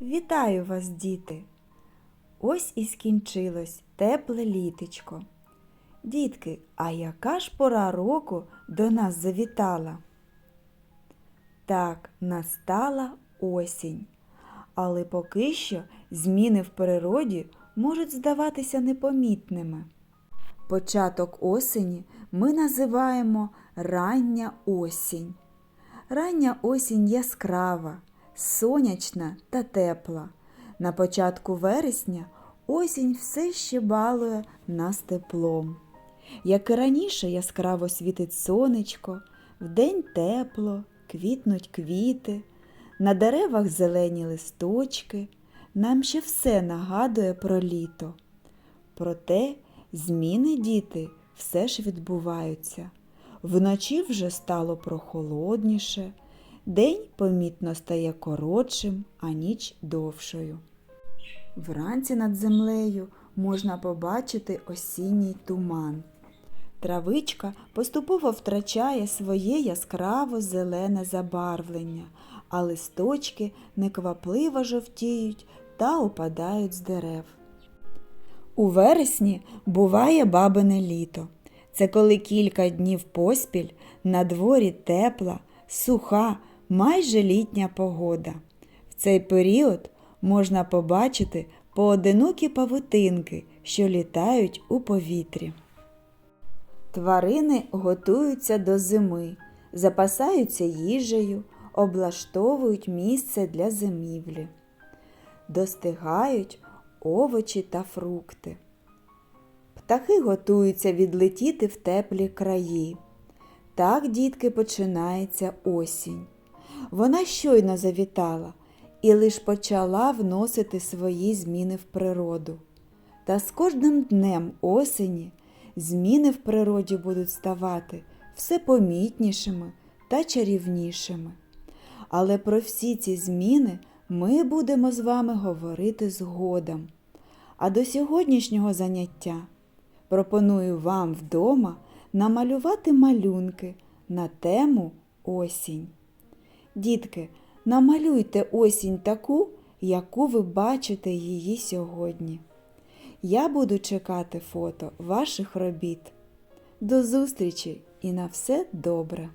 Вітаю вас, діти! Ось і скінчилось тепле літечко. Дітки, а яка ж пора року до нас завітала? Так, настала осінь. Але поки що зміни в природі можуть здаватися непомітними. Початок осені ми називаємо рання осінь. Рання осінь яскрава, сонячна та тепла. На початку вересня осінь все ще балує нас теплом. Як і раніше яскраво світить сонечко, вдень тепло, квітнуть квіти, на деревах зелені листочки, нам ще все нагадує про літо. Проте зміни діти все ж відбуваються. Вночі вже стало прохолодніше, день помітно стає коротшим, а ніч довшою. Вранці над землею можна побачити осінній туман. Травичка поступово втрачає своє яскраво зелене забарвлення, а листочки неквапливо жовтіють та опадають з дерев. У вересні буває бабине літо. Це коли кілька днів поспіль на дворі тепла, суха, майже літня погода. В цей період можна побачити поодинокі павутинки, що літають у повітрі. Тварини готуються до зими, запасаються їжею, облаштовують місце для зимівлі, достигають овочі та фрукти. Птахи готуються відлетіти в теплі краї. Так, дітки, починається осінь. Вона щойно завітала і лиш почала вносити свої зміни в природу. Та з кожним днем осені зміни в природі будуть ставати все помітнішими та чарівнішими. Але про всі ці зміни ми будемо з вами говорити згодом. А до сьогоднішнього заняття пропоную вам вдома намалювати малюнки на тему осінь. Дітки, намалюйте осінь таку, яку ви бачите її сьогодні. Я буду чекати фото ваших робіт. До зустрічі і на все добре!